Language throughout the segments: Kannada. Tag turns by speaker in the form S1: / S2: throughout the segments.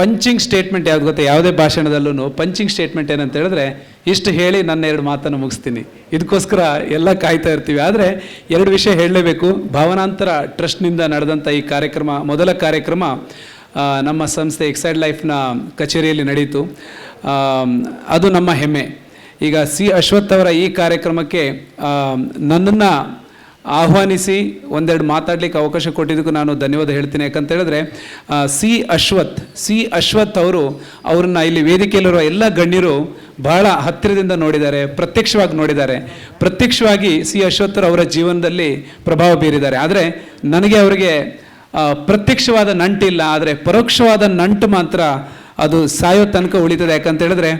S1: ಪಂಚಿಂಗ್ ಸ್ಟೇಟ್ಮೆಂಟ್ ಯಾವ್ದು ಗೊತ್ತಾ? ಯಾವುದೇ ಭಾಷಣದಲ್ಲೂ ಪಂಚಿಂಗ್ ಸ್ಟೇಟ್ಮೆಂಟ್ ಏನಂತ ಹೇಳಿದ್ರೆ, ಇಷ್ಟು ಹೇಳಿ ನನ್ನ ಎರಡು ಮಾತನ್ನು ಮುಗಿಸ್ತೀನಿ. ಇದಕ್ಕೋಸ್ಕರ ಎಲ್ಲ ಕಾಯ್ತಾ ಇರ್ತೀವಿ. ಆದರೆ ಎರಡು ವಿಷಯ ಹೇಳಲೇಬೇಕು. ಭಾವನಾಂತರ ಟ್ರಸ್ಟ್ನಿಂದ ನಡೆದಂಥ ಈ ಕಾರ್ಯಕ್ರಮ, ಮೊದಲ ಕಾರ್ಯಕ್ರಮ ನಮ್ಮ ಸಂಸ್ಥೆ ಎಕ್ಸೈಡ್ ಲೈಫ್ನ ಕಚೇರಿಯಲ್ಲಿ ನಡೆಯಿತು ಅದು ನಮ್ಮ ಹೆಮ್ಮೆ. ಈಗ ಸಿ ಅಶ್ವಥ್ ಅವರ ಈ ಕಾರ್ಯಕ್ರಮಕ್ಕೆ ನನ್ನನ್ನು ಆಹ್ವಾನಿಸಿ ಒಂದೆರಡು ಮಾತಾಡಲಿಕ್ಕೆ ಅವಕಾಶ ಕೊಟ್ಟಿದ್ದಕ್ಕೂ ನಾನು ಧನ್ಯವಾದ ಹೇಳ್ತೀನಿ. ಯಾಕಂತ ಹೇಳಿದ್ರೆ ಸಿ ಅಶ್ವಥ್ ಸಿ ಅಶ್ವಥ್ ಅವರು ಅವ್ರನ್ನ ಇಲ್ಲಿ ವೇದಿಕೆಯಲ್ಲಿರುವ ಎಲ್ಲ ಗಣ್ಯರು ಬಹಳ ಹತ್ತಿರದಿಂದ ನೋಡಿದ್ದಾರೆ, ಪ್ರತ್ಯಕ್ಷವಾಗಿ ನೋಡಿದ್ದಾರೆ. ಪ್ರತ್ಯಕ್ಷವಾಗಿ ಸಿ ಅಶ್ವಥ್ರು ಅವರ ಜೀವನದಲ್ಲಿ ಪ್ರಭಾವ ಬೀರಿದ್ದಾರೆ. ಆದರೆ ನನಗೆ ಅವರಿಗೆ ಪ್ರತ್ಯಕ್ಷವಾದ ನಂಟಿಲ್ಲ, ಆದರೆ ಪರೋಕ್ಷವಾದ ನಂಟು ಮಾತ್ರ ಅದು ಸಾಯೋ ತನಕ ಉಳಿತದೆ. ಯಾಕಂತ ಹೇಳಿದ್ರೆ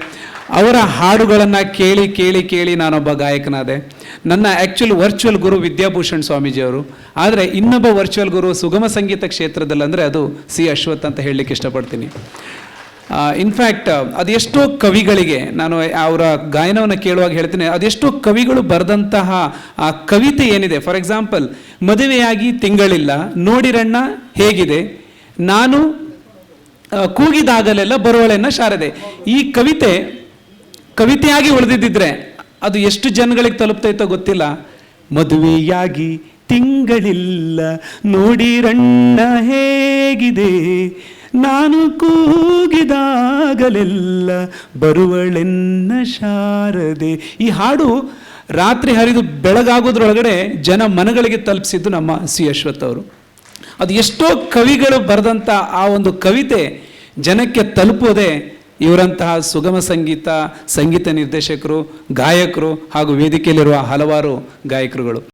S1: ಅವರ ಹಾಡುಗಳನ್ನು ಕೇಳಿ ಕೇಳಿ ಕೇಳಿ ನಾನೊಬ್ಬ ಗಾಯಕನಾದೆ. ನನ್ನ ಆ್ಯಕ್ಚುಲ್ ವರ್ಚುವಲ್ ಗುರು ವಿದ್ಯಾಭೂಷಣ್ ಸ್ವಾಮೀಜಿಯವರು. ಆದರೆ ಇನ್ನೊಬ್ಬ ವರ್ಚುವಲ್ ಗುರು ಸುಗಮ ಸಂಗೀತ ಕ್ಷೇತ್ರದಲ್ಲಿ ಅಂದರೆ ಅದು ಸಿ ಅಶ್ವಥ್ ಅಂತ ಹೇಳಲಿಕ್ಕೆ ಇಷ್ಟಪಡ್ತೀನಿ. ಇನ್ಫ್ಯಾಕ್ಟ್ ಅದೆಷ್ಟೋ ಕವಿಗಳಿಗೆ ನಾನು ಅವರ ಗಾಯನವನ್ನು ಕೇಳುವಾಗ ಹೇಳ್ತೀನಿ ಅದೆಷ್ಟೋ ಕವಿಗಳು ಬರೆದಂತಹ, ಆ, ಕವಿತೆ ಏನಿದೆ. ಫಾರ್ ಎಕ್ಸಾಂಪಲ್ ಮದುವೆಯಾಗಿ ತಿಂಗಳಿಲ್ಲ, ನೋಡಿರಣ್ಣ ಹೇಗಿದೆ? ನಾನು ಕೂಗಿದಾಗಲೆಲ್ಲ ಬರುವಳೆನ್ನ ಶಾರದೆ. ಈ ಕವಿತೆ ಕವಿತೆಯಾಗಿ ಉಳಿದಿದ್ದಿದ್ರೆ ಅದು ಎಷ್ಟು ಜನಗಳಿಗೆ ತಲುಪ್ತೈತೋ ಗೊತ್ತಿಲ್ಲ. ಮದುವೆಯಾಗಿ ತಿಂಗಳಿಲ್ಲ ನೋಡಿರಣ್ಣ ಹೇಗಿದೆ, ನಾನು ಕೂಗಿದಾಗಲೆಲ್ಲ, ಬರುವಳೆನ್ನ ಶಾರದೆ. ಈ ಹಾಡು ರಾತ್ರಿ ಹರಿದು ಬೆಳಗಾಗೋದ್ರೊಳಗಡೆ ಜನ ಮನಗಳಿಗೆ ತಲುಪಿಸಿದ್ದು ನಮ್ಮ ಸಿ ಅಶ್ವಥ್ ಅವರು. ಅದು ಎಷ್ಟೋ ಕವಿಗಳು ಬರೆದಂಥ ಆ ಒಂದು ಕವಿತೆ ಜನಕ್ಕೆ ತಲುಪೋದೇ ಇವರಂತಹ ಸುಗಮ ಸಂಗೀತ ಸಂಗೀತ ನಿರ್ದೇಶಕರು ಗಾಯಕರು ಹಾಗೂ ವೇದಿಕೆಯಲ್ಲಿರುವ ಹಲವಾರು ಗಾಯಕರುಗಳು.